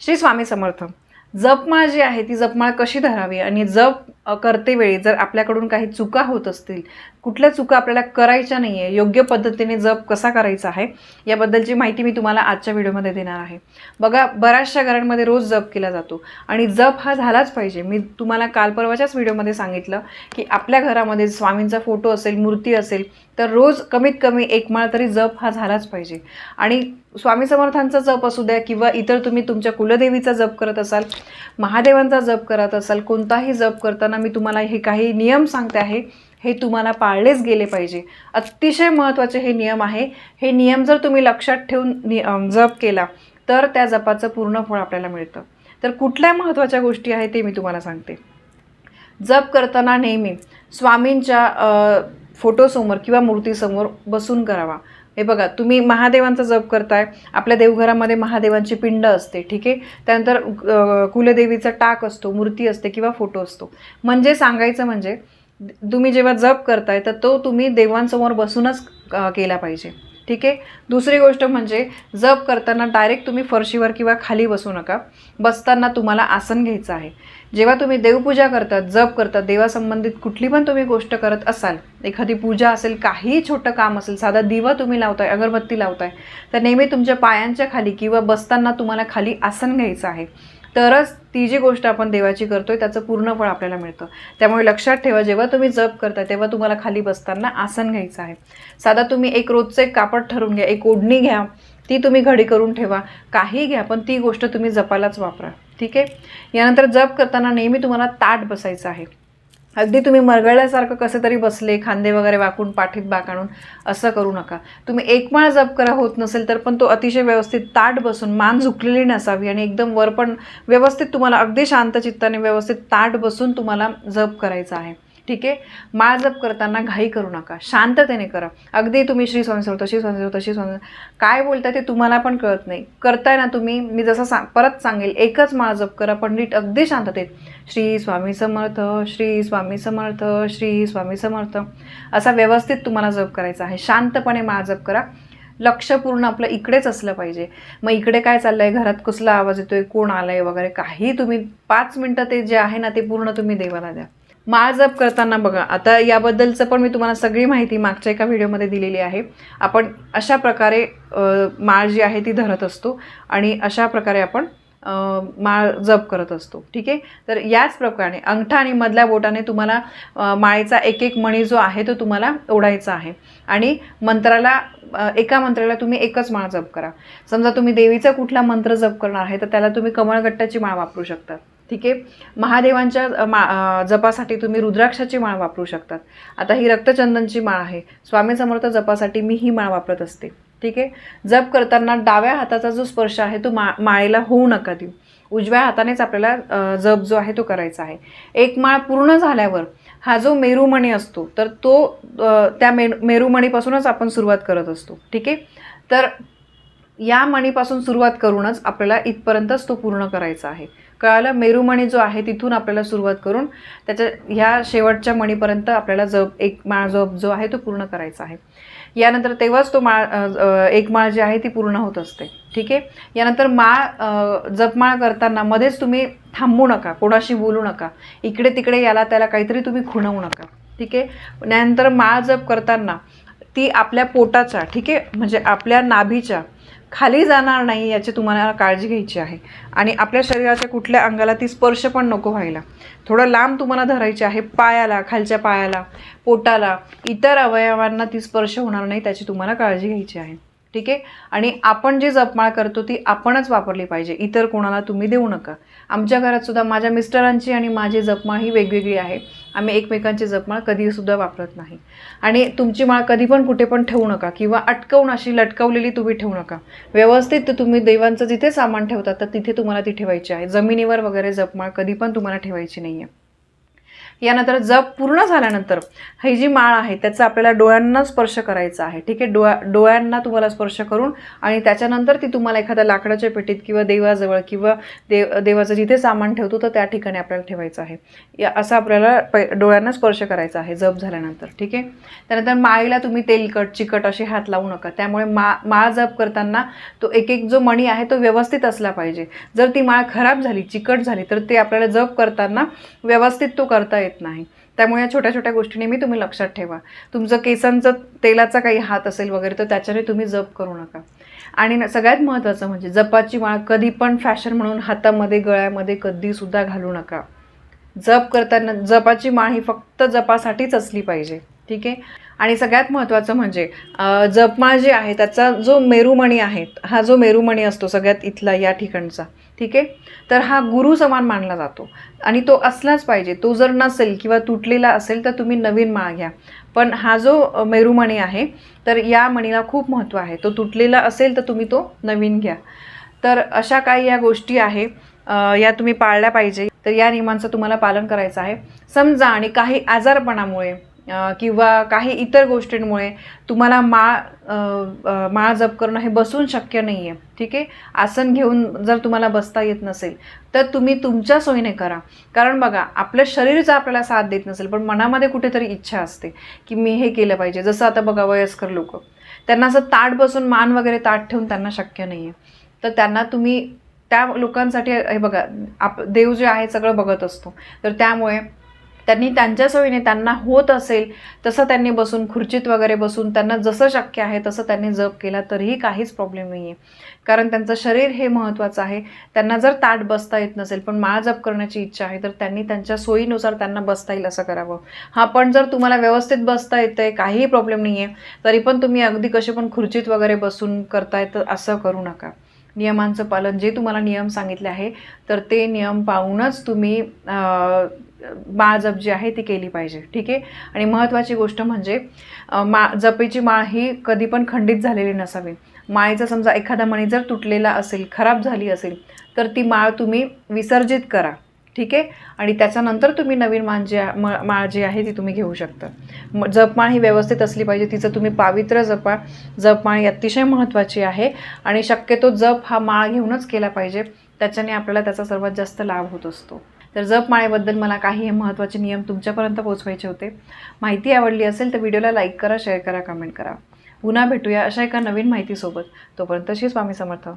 श्री स्वामी समर्थ. जपमाळ जी आहे ती जपमाळ कशी धरावी? आणि जप करतेवेळी जर आपल्याकडून काही चुका होत असतील कुठल्या चुका आपल्याला करायच्या नाही आहे योग्य पद्धतीने जप कसा करायचा आहे याबद्दलची माहिती मी तुम्हाला आजच्या व्हिडिओमध्ये देणार आहे. बघा बऱ्याचशा घरांमध्ये रोज जप केला जातो. आणि जप हा झालाच पाहिजे. मी तुम्हाला काल परवाच्याच व्हिडिओमध्ये सांगितलं की आपल्या घरामध्ये स्वामींचा फोटो असेल मूर्ती असेल तर रोज कमीत कमी एक माळ तरी जप हा झालाच पाहिजे. आणि स्वामी समर्थांचा जप असू द्या किंवा इतर तुम्ही तुमच्या कुलदेवीचा जप करत असाल महादेवांचा जप करत असाल कोणताही जप करताना मी तुम्हाला हे काही नियम सांगते आहे हे तुम्हाला पाळलेच गेले पाहिजे. अतिशय महत्त्वाचे हे नियम आहे. हे नियम जर तुम्ही लक्षात ठेवून नि जप केला तर त्या जपाचं पूर्ण फळ आपल्याला मिळतं. तर कुठल्या महत्त्वाच्या गोष्टी आहेत ते मी तुम्हाला सांगते. जप करताना नेहमी स्वामींच्या फोटोसमोर किंवा मूर्तीसमोर बसून करावा. हे बघा तुम्ही महादेवांचा जप करताय आपल्या देवघरामध्ये महादेवांची पिंड असते ठीक आहे? त्यानंतर कुलदेवीचा टाक असतो मूर्ती असते किंवा फोटो असतो. म्हणजे सांगायचं म्हणजे तुम्ही जेव्हा जप करताय तर तो तुम्ही देवांसमोर बसूनच केला पाहिजे. ठीक आहे? दुसरी गोष्ट म्हणजे जप करताना डायरेक्ट तुम्ही फरशीवर किंवा खाली बसू नका. बसताना तुम्हाला आसन घ्यायचं आहे. जेव्हा तुम्ही देवपूजा करतात जप करतात देवासंबंधित कुठली पण तुम्ही गोष्ट करत असाल एखादी पूजा असेल काहीही छोटं काम असेल साधा दिवा तुम्ही लावताय अगरबत्ती लावताय तर नेहमी तुमच्या पायांच्या खाली किंवा बसताना तुम्हाला खाली आसन घ्यायचं आहे. तरच ती जी गोष्ट आपण देवाची करतोय त्याचं पूर्ण फळ आपल्याला मिळतं. त्यामुळे लक्षात ठेवा जेव्हा तुम्ही जप करता तेव्हा तुम्हाला खाली बसताना आसन घ्यायचं आहे. साधा तुम्ही एक रोजचं एक कापड ठरवून घ्या एक ओढणी घ्या ती तुम्ही घडी करून ठेवा. काही घ्या पण ती गोष्ट तुम्ही जपायलाच वापरा. ठीक आहे? यानंतर जप करताना नेहमी तुम्हाला ताट बसायचं आहे. अगदी तुम्ही मरगळल्यासारखं कसे तरी बसले खांदे वगैरे वाकून पाठीत बाक आणून असं करू नका. तुम्ही एक माळ जप करा होत नसेल तर पण तो अतिशय व्यवस्थित ताट बसून मान झुकलेली नसावी आणि एकदम वर पण व्यवस्थित तुम्हाला अगदी शांत चित्ताने व्यवस्थित ताट बसून तुम्हाला जप करायचा आहे. ठीक आहे? माळ जप करताना घाई करू नका. शांततेने करा. अगदी तुम्ही श्री स्वामी तशी स्वामी तशी स्वामी काय बोलताय ते तुम्हाला पण कळत नाही. करताय ना तुम्ही मी जसं सा परत सांगेल एकच माळ जप करा पण नीट अगदी शांततेत. श्री स्वामी समर्थ श्री स्वामी समर्थ श्री स्वामी समर्थ. असा व्यवस्थित तुम्हाला जप करायचा आहे. शांतपणे माळ जप करा. लक्ष पूर्ण आपलं इकडेच असलं पाहिजे. मग इकडे काय चाललं आहे घरात कसला आवाज येतोय? कोण आलंय वगैरे? काही तुम्ही पाच मिनटं ते जे आहे ना ते पूर्ण तुम्ही देवाला द्या. माळ जप करताना बघा आता याबद्दलचं पण मी तुम्हाला सगळी माहिती मागच्या एका व्हिडिओमध्ये दिलेली आहे. आपण अशा प्रकारे माळ जी आहे ती धरत असतो आणि अशा प्रकारे आपण माळ जप करत असतो ठीक आहे? तर याच प्रकारे अंगठा आणि मधल्या बोटाने तुम्हाला माळेचा एक एक मणी जो आहे तो तुम्हाला ओढायचा आहे. आणि मंत्राला एका मंत्राला तुम्ही एकच माळ जप करा. समजा तुम्ही देवीचा कुठला मंत्र जप करणार आहे तर त्याला तुम्ही कमळगट्टाची माळ वापरू शकता ठीक आहे? महादेवांच्या मा जपासाठी तुम्ही रुद्राक्षाची माळ वापरू शकतात आता ही रक्तचंदनची माळ आहे. स्वामी समर्थ जपासाठी मी ही माळ वापरत असते. ठीक आहे? जप करताना डाव्या हाताचा जो स्पर्श आहे तो मा माळेला होऊ नका देऊ. उजव्या हातानेच आपल्याला जप जो आहे तो करायचा आहे. एक माळ पूर्ण झाल्यावर हा जो मेरुमणी असतो तर तो त्या मे मेरुमणीपासूनच आपण सुरुवात करत असतो. ठीक आहे? तर या मणीपासून सुरुवात करूनच आपल्याला इथपर्यंतच तो पूर्ण करायचा आहे. कळालं? मेरुमणी जो आहे तिथून आपल्याला सुरुवात करून त्याच्या ह्या शेवटच्या मणीपर्यंत आपल्याला जप एक माळ जप जो आहे तो पूर्ण करायचा आहे. यानंतर तेव्हाच तो माळ एक माळ जी आहे ती पूर्ण होत असते. ठीक आहे? यानंतर माळ जपमाळ करताना मध्येच तुम्ही थांबू नका कोणाशी बोलू नका. इकडे तिकडे याला त्याला काहीतरी तुम्ही खुणवू नका. ठीक आहे? त्यानंतर माळ जप करताना ती आपल्या पोटाच्या ठीक आहे? म्हणजे आपल्या नाभीच्या खाली जाणार नाही याची तुम्हाला काळजी घ्यायची आहे. आणि आपल्या शरीराच्या कुठल्या अंगाला ती स्पर्श पण नको व्हायला. थोडं लांब तुम्हाला धरायची आहे पायाला खालच्या पायाला पोटाला इतर अवयवांना ती स्पर्श होणार नाही त्याची तुम्हाला काळजी घ्यायची आहे. ठीक आहे? आणि आपण जी जपमाळ करतो ती आपणच वापरली पाहिजे. इतर कोणाला तुम्ही देऊ नका. आमच्या घरात सुद्धा माझ्या मिस्टरांची आणि माझी जपमाळ ही वेगवेगळी आहे. आम्ही एकमेकांची जपमाळ कधीसुद्धा वापरत नाही. आणि तुमची माळ कधी पण कुठे पण ठेवू नका किंवा अटकवून अशी लटकवलेली तुम्ही ठेवू नका. व्यवस्थित तुम्ही देवांचं जिथे सामान ठेवतात तर तिथे तुम्हाला ती ठेवायची आहे. जमिनीवर वगैरे जपमाळ कधी पण तुम्हाला ठेवायची नाही आहे यानंतर जप पूर्ण झाल्यानंतर ही जी माळ आहे त्याचा आपल्याला डोळ्यांना स्पर्श करायचा आहे. ठीक आहे? डोळ्या डोळ्यांना तुम्हाला स्पर्श करून आणि त्याच्यानंतर ती तुम्हाला एखाद्या लाकडाच्या पेटीत किंवा देवाजवळ किंवा देव देवाचं जिथे सामान ठेवतो तर त्या ठिकाणी आपल्याला ठेवायचं आहे. या असं आपल्याला पै डोळ्यांना स्पर्श करायचा आहे जप झाल्यानंतर. ठीक आहे? त्यानंतर माळीला तुम्ही तेलकट चिकट असे हात लावू नका. त्यामुळे मा माळ जप करताना तो एक एक जो मणी आहे तो व्यवस्थित असला पाहिजे. जर ती माळ खराब झाली चिकट झाली तर ते आपल्याला जप करताना व्यवस्थित तो करता येईल येत नाही. त्यामुळे या छोट्या छोट्या गोष्टी नेहमी तुम्ही लक्षात ठेवा. तुमचं केसांचं तेलाचा काही हात असेल वगैरे तर त्याच्याने तुम्ही जप करू नका. आणि सगळ्यात महत्त्वाचं म्हणजे जपाची माळ कधी पण फॅशन म्हणून हातामध्ये गळ्यामध्ये कधीसुद्धा घालू नका. जप करताना जपाची माळ ही फक्त जपासाठीच असली पाहिजे ठीक आहे? आणि सगळ्यात महत्त्वाचं म्हणजे जपमाळ जे आहे त्याचा जो मेरुमणी आहे हा जो मेरुमणी असतो सगळ्यात इथला या ठिकाणचा ठीक आहे? तर हा गुरु समान मानला जातो. आणि तो असलाच पाहिजे. तो जर नसेल किंवा तुटलेला असेल तर तुम्ही नवीन माळ घ्या. पण हा जो अ, मेरुमणी आहे तर या मणीला खूप महत्त्व आहे. तो तुटलेला असेल तर तुम्ही तो नवीन घ्या. तर अशा काही या गोष्टी आहे या तुम्ही पाळल्या पाहिजे. तर या नियमांचं तुम्हाला पालन करायचं आहे. समजा आणि काही आजारपणामुळे किंवा काही इतर गोष्टींमुळे तुम्हाला माळ माळ जप करणं हे बसून शक्य नाही आहे ठीक आहे? आसन घेऊन जर तुम्हाला बसता येत नसेल तर तुम्ही तुमच्या सोयीने करा. कारण बघा आपलं शरीरच आपल्याला साथ देत नसेल पण मनामध्ये कुठेतरी इच्छा असते की मी हे केलं पाहिजे. जसं आता बघा वयस्कर लोक त्यांना असं ताट बसून मान वगैरे ताट ठेवून त्यांना शक्य नाही आहे तर त्यांना तुम्ही त्या लोकांसाठी हे बघा आप देव जे आहे सगळं बघत असतो. तर त्यामुळे त्यांनी त्यांच्या सोयीने त्यांना होत असेल तसं त्यांनी बसून खुर्चीत वगैरे बसून त्यांना जसं शक्य आहे तसं त्यांनी जप केला तरीही काहीच प्रॉब्लेम नाही आहे कारण त्यांचं शरीर हे महत्त्वाचं आहे. त्यांना जर ताट बसता येत नसेल पण माळ जप करण्याची इच्छा आहे तर त्यांनी त्यांच्या सोयीनुसार त्यांना बसता येईल असं करावं. हा पण जर तुम्हाला व्यवस्थित बसता येतं आहे काहीही प्रॉब्लेम नाही आहे तरी पण तुम्ही अगदी कसे पण खुर्चीत वगैरे बसून करताय तर असं करू नका. नियमांचं पालन जे तुम्हाला नियम सांगितले आहे तर ते नियम पाहूनच तुम्ही माळ जप जी आहे ती केली पाहिजे ठीक आहे? आणि महत्त्वाची गोष्ट म्हणजे मा जपेची माळ ही कधी पण खंडित झालेली नसावी. माळेचा समजा एखादा मणी जर तुटलेला असेल खराब झाली असेल तर ती माळ तुम्ही विसर्जित करा ठीक आहे? आणि त्याच्यानंतर तुम्ही नवीन माळ जी म- माळ जी आहे ती तुम्ही घेऊ शकता. म- जपमाळ ही व्यवस्थित असली पाहिजे तिचं तुम्ही पावित्र्य जपा. जपमाळ ही अतिशय महत्त्वाची आहे आणि शक्यतो जप हा माळ घेऊनच केला पाहिजे. त्याच्याने आपल्याला त्याचा सर्वात जास्त लाभ होत असतो. तर जपमाळेबद्दल मला काही महत्त्वाचे नियम तुमच्यापर्यंत पोचवायचे होते. माहिती आवडली असेल तर व्हिडिओला लाईक करा शेअर करा कमेंट करा. पुन्हा भेटूया अशा एका नवीन माहितीसोबत. तोपर्यंत श्री स्वामी समर्थ.